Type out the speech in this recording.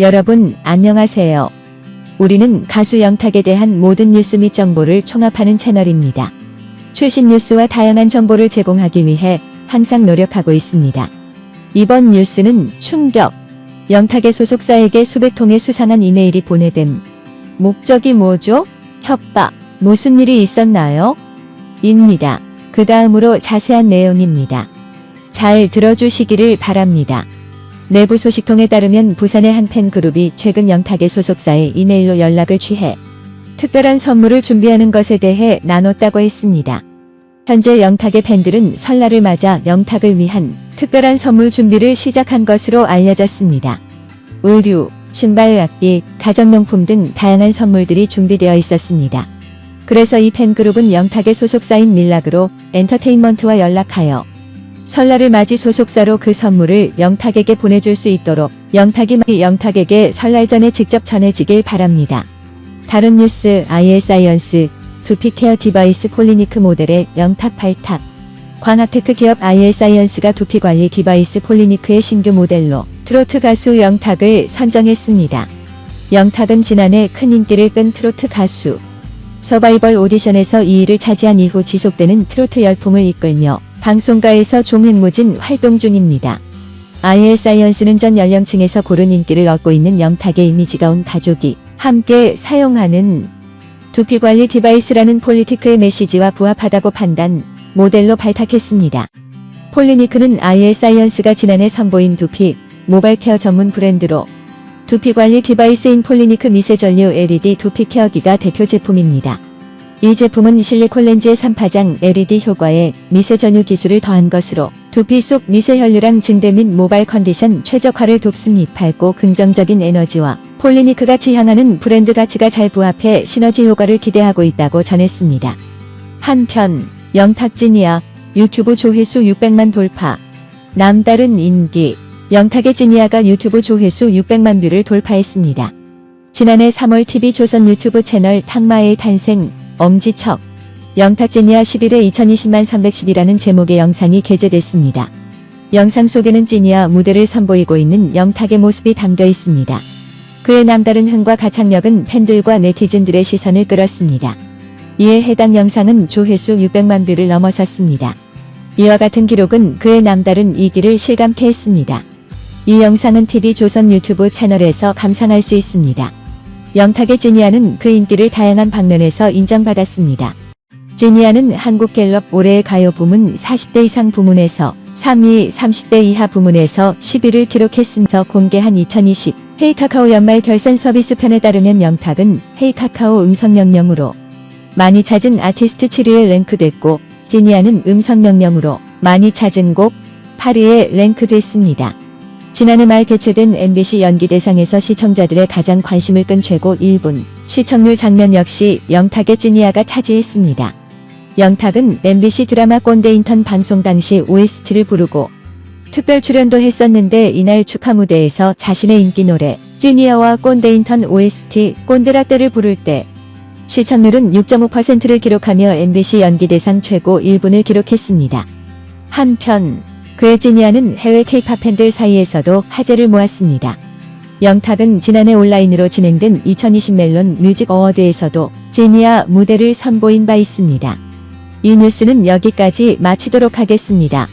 여러분, 안녕하세요. 우리는 가수 영탁에 대한 모든 뉴스 및 정보를 총합하는 채널입니다. 최신 뉴스와 다양한 정보를 제공하기 위해 항상 노력하고 있습니다. 이번 뉴스는 충격. 영탁의 소속사에게 수백 통의 수상한 이메일이 보내됨. 목적이 뭐죠? 협박. 무슨 일이 있었나요? 입니다. 그 다음으로 자세한 내용입니다. 잘 들어주시기를 바랍니다. 내부 소식통에 따르면 부산의 한 팬그룹이 최근 영탁의 소속사에 이메일로 연락을 취해 특별한 선물을 준비하는 것에 대해 나눴다고 했습니다. 현재 영탁의 팬들은 설날을 맞아 영탁을 위한 특별한 선물 준비를 시작한 것으로 알려졌습니다. 의류, 신발, 악기, 가정용품 등 다양한 선물들이 준비되어 있었습니다. 그래서 이 팬그룹은 영탁의 소속사인 밀락으로 엔터테인먼트와 연락하여 설날을 맞이 소속사로 그 선물을 영탁에게 보내줄 수 있도록 영탁이 영탁에게 설날 전에 직접 전해지길 바랍니다. 다른 뉴스 IL 사이언스 두피 케어 디바이스 폴리니크 모델의 영탁 발탁 광학테크 기업 IL 사이언스가 두피 관리 디바이스 폴리니크의 신규 모델로 트로트 가수 영탁을 선정했습니다. 영탁은 지난해 큰 인기를 끈 트로트 가수 서바이벌 오디션에서 2위를 차지한 이후 지속되는 트로트 열풍을 이끌며 방송가에서 종횡무진 활동 중입니다. IL 사이언스는 전 연령층에서 고른 인기를 얻고 있는 영탁의 이미지가 온 가족이 함께 사용하는 두피관리 디바이스라는 폴리티크의 메시지와 부합하다고 판단, 모델로 발탁했습니다. 폴리니크는 IL 사이언스가 지난해 선보인 두피, 모발 케어 전문 브랜드로 두피관리 디바이스인 폴리니크 미세전류 LED 두피 케어기가 대표 제품입니다. 이 제품은 실리콘 렌즈의 3파장 LED 효과에 미세전류 기술을 더한 것으로 두피 속 미세 혈류랑 증대 및 모발 컨디션 최적화를 돕습니다. 밝고 긍정적인 에너지와 폴리니크가 지향하는 브랜드 가치가 잘 부합해 시너지 효과를 기대하고 있다고 전했습니다. 한편 영탁진이야 유튜브 조회수 600만 돌파 남다른 인기 영탁의 지니아가 유튜브 조회수 600만 뷰를 돌파했습니다. 지난해 3월 TV 조선 유튜브 채널 탁마의 탄생 엄지척 영탁 지니아 11회 2020만 310이라는 제목의 영상이 게재됐습니다. 영상 속에는 지니아 무대를 선보이고 있는 영탁의 모습이 담겨 있습니다. 그의 남다른 흥과 가창력은 팬들과 네티즌들의 시선을 끌었습니다. 이에 해당 영상은 조회수 600만 뷰를 넘어섰습니다. 이와 같은 기록은 그의 남다른 이기를 실감케 했습니다. 이 영상은 TV 조선 유튜브 채널에서 감상할 수 있습니다. 영탁의 지니아는 그 인기를 다양한 방면에서 인정받았습니다. 지니아는 한국갤럽 올해의 가요 부문 40대 이상 부문에서 3위, 30대 이하 부문에서 10위를 기록했으면서 공개한 2020 헤이 카카오 연말 결산 서비스 편에 따르면 영탁은 헤이 카카오 음성 명령으로 많이 찾은 아티스트 7위에 랭크됐고 지니아는 음성 명령으로 많이 찾은 곡 8위에 랭크됐습니다. 지난해 말 개최된 MBC 연기대상에서 시청자들의 가장 관심을 끈 최고 1분 시청률 장면 역시 영탁의 지니아가 차지했습니다. 영탁은 MBC 드라마 꼰대 인턴 방송 당시 OST를 부르고 특별 출연도 했었는데 이날 축하 무대에서 자신의 인기 노래 지니아와 꼰대 인턴 OST 꼰대라떼를 부를 때 시청률은 6.5%를 기록하며 MBC 연기대상 최고 1분을 기록했습니다. 한편 그의 지니아는 해외 케이팝 팬들 사이에서도 화제를 모았습니다. 영탁은 지난해 온라인으로 진행된 2020 멜론 뮤직 어워드에서도 지니아 무대를 선보인 바 있습니다. 이 뉴스는 여기까지 마치도록 하겠습니다.